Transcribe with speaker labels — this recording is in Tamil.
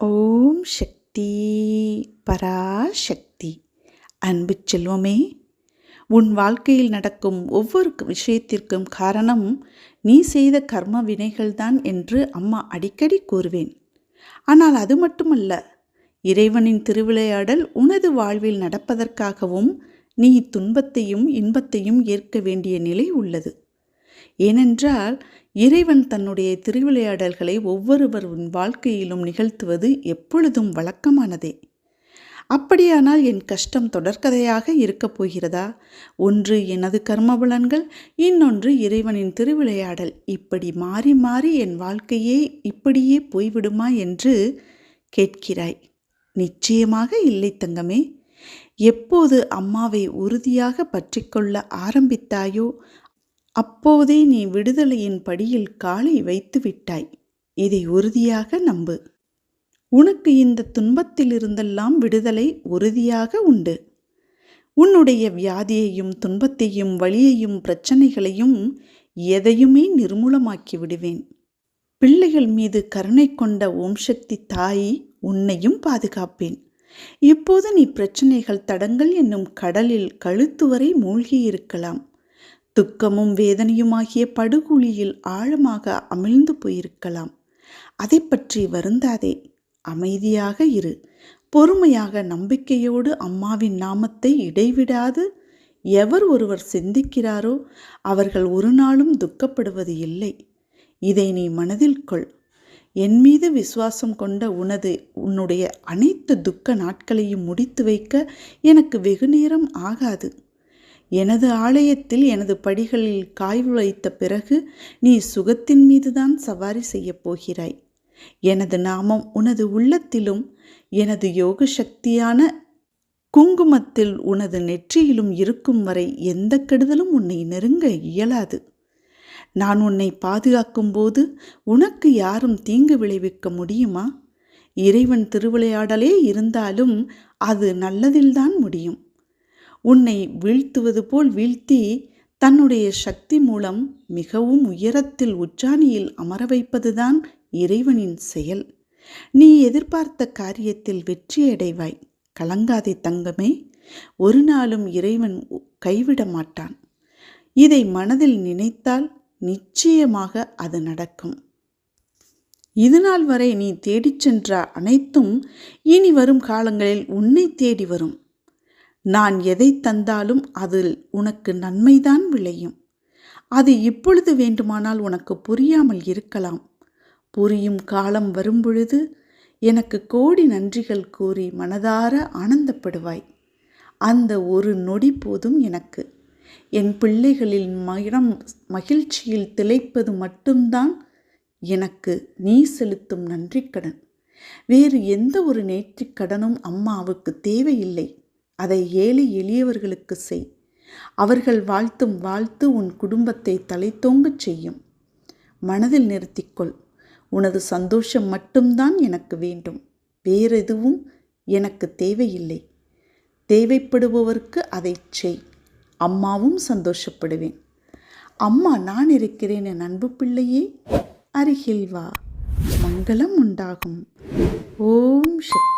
Speaker 1: ஓம் சக்தி பராசக்தி. அன்பு செல்வமே உன் வாழ்க்கையில் நடக்கும் ஒவ்வொரு விஷயத்திற்கும் காரணம் நீ செய்த கர்ம வினைகள்தான் என்று அம்மா அடிக்கடி கூறுவேன். ஆனால் அது மட்டுமல்ல இறைவனின் திருவிளையாடல் உனது வாழ்வில் நடப்பதற்காகவும் நீ துன்பத்தையும் இன்பத்தையும் ஏற்க வேண்டிய நிலை உள்ளது. ஏனென்றால் இறைவன் தன்னுடைய திருவிளையாடல்களை ஒவ்வொருவரின் வாழ்க்கையிலும் நிகழ்த்துவது எப்பொழுதும் வழக்கமானதே. அப்படியானால் என் கஷ்டம் தொடர்கதையாக இருக்கப் போகிறதா? ஒன்று எனது கர்மபலன்கள். இன்னொன்று இறைவனின் திருவிளையாடல். இப்படி மாறி மாறி என் வாழ்க்கையே இப்படியே போய்விடுமா என்று கேட்கிறாய். நிச்சயமாக இல்லை தங்கமே. எப்போது அம்மாவை உறுதியாக பற்றிக்கொள்ள ஆரம்பித்தாயோ அப்போதே நீ விடுதலையின் படியில் காலை வைத்து விட்டாய். இதை உறுதியாக நம்பு. உனக்கு இந்த துன்பத்திலிருந்தெல்லாம் விடுதலை உறுதியாக உண்டு. உன்னுடைய வியாதியையும் துன்பத்தையும் வலியையும் பிரச்சனைகளையும் எதையுமே நிர்மூலமாக்கி விடுவேன். பிள்ளைகள் மீது கருணை கொண்ட ஓம் சக்தி தாய் உன்னையும் பாதுகாப்பேன். இப்போது நீ பிரச்சனைகள் தடங்கள் என்னும் கடலில் கழுத்து வரை மூழ்கியிருக்கலாம். துக்கமும் வேதனையுமாகிய படுகுழியில் ஆழமாக அமிழ்ந்து போயிருக்கலாம். அதை பற்றி வருந்தாதே. அமைதியாக இரு. பொறுமையாக நம்பிக்கையோடு அம்மாவின் நாமத்தை இடைவிடாது. எவர் ஒருவர் சிந்திக்கிறாரோ அவர்கள் ஒரு நாளும் துக்கப்படுவது இல்லை. இதை நீ மனதில் கொள். என் மீது விசுவாசம் கொண்ட உனது உன்னுடைய அனைத்து துக்க நாட்களையும் முடித்து வைக்க எனக்கு வெகு நேரம் ஆகாது. எனது ஆலயத்தில் எனது படிகளில் காய்வு வைத்த பிறகு நீ சுகத்தின் மீதுதான் சவாரி செய்யப் போகிறாய். எனது நாமம் உனது உள்ளத்திலும் எனது யோக சக்தியான குங்குமத்தில் உனது நெற்றியிலும் இருக்கும் வரை எந்த கெடுதலும் உன்னை நெருங்க இயலாது. நான் உன்னை பாதுகாக்கும் போது உனக்கு யாரும் தீங்கு விளைவிக்க முடியுமா? இறைவன் திருவிளையாடலே இருந்தாலும் அது நல்லதில்தான் முடியும். உன்னை வீழ்த்துவது போல் வீழ்த்தி தன்னுடைய சக்தி மூலம் மிகவும் உயரத்தில் உச்சாணியில் அமர வைப்பதுதான் இறைவனின் செயல். நீ எதிர்பார்த்த காரியத்தில் வெற்றியடைவாய் கலங்காதே தங்கமே. ஒரு நாளும் இறைவன் கைவிட மாட்டான். இதை மனதில் நினைத்தால் நிச்சயமாக அது நடக்கும். இதுநாள் வரை நீ தேடிச் சென்ற அனைத்தும் இனி வரும் காலங்களில் உன்னை தேடி வரும். நான் எதை தந்தாலும் அதில் உனக்கு நன்மைதான் விளையும். அது இப்பொழுது வேண்டுமானால் உனக்கு புரியாமல் இருக்கலாம். புரியும் காலம் வரும்பொழுது எனக்கு கோடி நன்றிகள் கூறி மனதார ஆனந்தப்படுவாய். அந்த ஒரு நொடி போதும் எனக்கு. என் பிள்ளைகளின் மனம் மகிழ்ச்சியில் திளைப்பது மட்டும்தான் எனக்கு நீ செலுத்தும் நன்றிக்கடன். வேறு எந்த ஒரு நேற்றிக்கடனும் அம்மாவுக்கு தேவையில்லை. அதை ஏழை எளியவர்களுக்கு செய். அவர்கள் வாழ்த்தும் வாழ்த்து உன் குடும்பத்தை தலைத்தோங்கச் செய்யும். மனதில் நிறுத்திக்கொள். உனது சந்தோஷம் மட்டும்தான் எனக்கு வேண்டும். வேறெதுவும் எனக்கு தேவையில்லை. தேவைப்படுபவருக்கு அதை செய். அம்மாவும் சந்தோஷப்படுவேன். அம்மா நான் இருக்கிறேன் என் அன்பு பிள்ளையே அருகில் வா. மங்களம் உண்டாகும். ஓம் சக்தி.